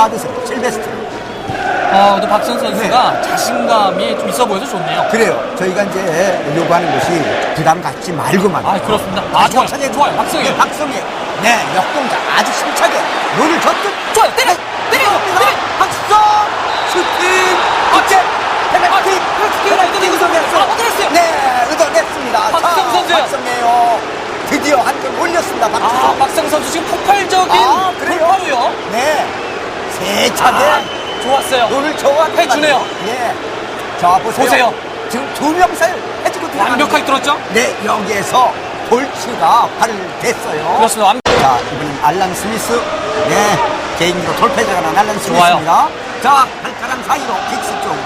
카드승 실베스트. 어, 또 박선 선수가 자신감이 좀 있어 보여서 좋네요. 그래요. 저희가 이제 요구하는 것이 부담 갖지 말고만. 아, 그렇습니다. 아, 좋아요. 차게 좋아요. 박성희. 네, 박성희. 네, 역동작 아주 심차게 롤을 젓듯. 좋아요. 때려! 때려! 때립니다. 때려! 박성 슈팅. 어째 페널티. 페널티 의도냈어요. 아, 얻어냈어요. 네, 의도냈습니다. 박성 자, 선수요. 박성희요. 드디어 한 점 올렸습니다. 아, 박성. 박성 선수 지금 폭발적인 아? 돌파로요. 네. 세차게 아, 좋았어요. 롤을 저한 해주네요. 예. 자, 보세요. 보세요. 지금 두 명살 해주고 완벽하게 뚫었죠? 네, 여기에서 볼츠가 발을 댔어요. 그렇습니다. 완... 자, 이번엔 알란 스미스. 네, 개인기로 돌파해가는 알란 좋아요. 스미스입니다. 자, 발가락 사이로 빅스 쪽으로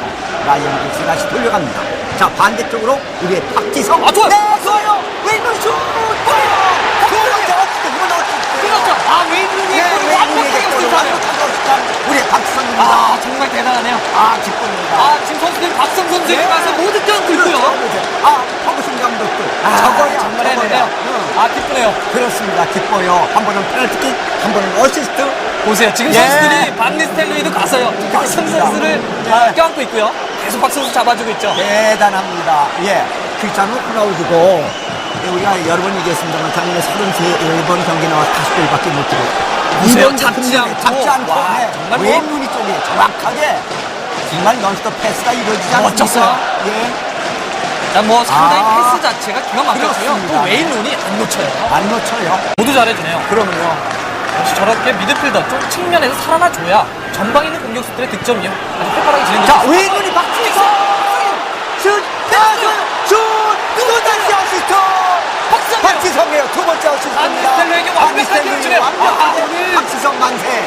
라이언 빅스 다시 돌려갑니다. 자, 반대쪽으로 우리의 박지성. 아, 좋아요. 네, 좋아요. 왼손 슛. 두 번째 어시스트. 이번 어시스트. 그렇죠. 아, 웨이브리 네, 골을 완벽하게 어시스트하네요. 우리의 박지성입니다. 아, 정말 대단하네요. 아, 기쁩니다. 아, 지금 선수들 박성 선수에게 네. 가서 모두 뛰어들고 있고요. 아, 허구신 감독도. 아, 저거야, 정말. 해내네요. 응. 아, 기쁘네요. 그렇습니다. 기뻐요. 한 번은 페널티킥, 한 번은 어시스트. 보세요. 지금 예. 선수들이 반니스텔로이도 가서요. 박성. 선수를 네. 아, 껴안고 있고요. 계속 박성 선수 잡아주고 있죠. 대단합니다. 예. 크리스찬 호나우드고 예, 우리가 여러 번 얘기했습니다만 작년에 33번 경기 나와서 40골밖에 못 보세요. 이번 잡지 않고. 잡지 않고 와, 네. 정말 뭐- 왼눈이 쪽에 정확하게 정말 넌스톱 패스가 이루어지지 않습니까? 멋졌어요. 예. 자, 뭐 상당히 아, 패스 자체가 기가 막혔고요. 그렇습니다. 또 웨인 룬이 안 놓쳐요. 안 놓쳐요. 모두 잘해주네요. 그럼요. 역시 저렇게 미드필더 쪽 측면에서 살아나줘야 전방에 있는 공격수들의 득점이요. 아주 활발하게 진행되고 자. 왼눈이 박지성! 슛! 패스! 슛! 또 다시 어시스트! 박성현! 박지성이에요. 두 번째 어시스트입니다. 반니스텔로에게 완벽하게 해주네요. 아, 완벽하게 오늘 박지성 만세.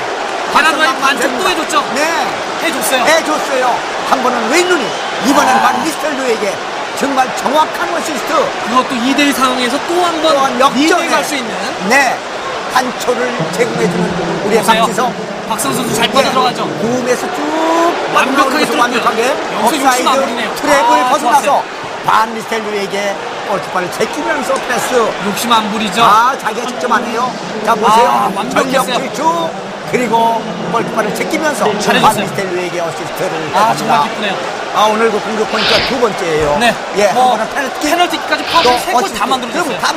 베라노의 박지성 반칙 또 만세입니다. 해줬죠? 네. 해줬어요. 해줬어요. 한 번은 왼눈이, 이번엔 아. 반니스텔로에게 정말 정확한 어시스트. 그것도 2대1 상황에서 또한 또한 번 역전에. 리드해 갈수 있는 네. 단초를 제공해주는 우리의. 박지성. 박성 선수 잘 빠져 들어가죠. 구음에서 쭉 완벽하게. 완벽하게 부리네요. 트랙을 아, 벗어나서. 반 미스텔루에게 골키퍼를 제끼면서 패스. 욕심 안 부리죠. 아, 자기가 직접 안 해요. 자, 보세요. 아. 전력 질주. 그리고 골키퍼를 제끼면서 잘해줬어요. 반 미스텔루에게 어시스트를 아. 정말 기쁘네요. 아, 오늘 그 공격 포인트가 두 번째예요. 네. 예, 뭐, 한 번은 페널티킥. 페널티킥까지 포함해서 세골다 다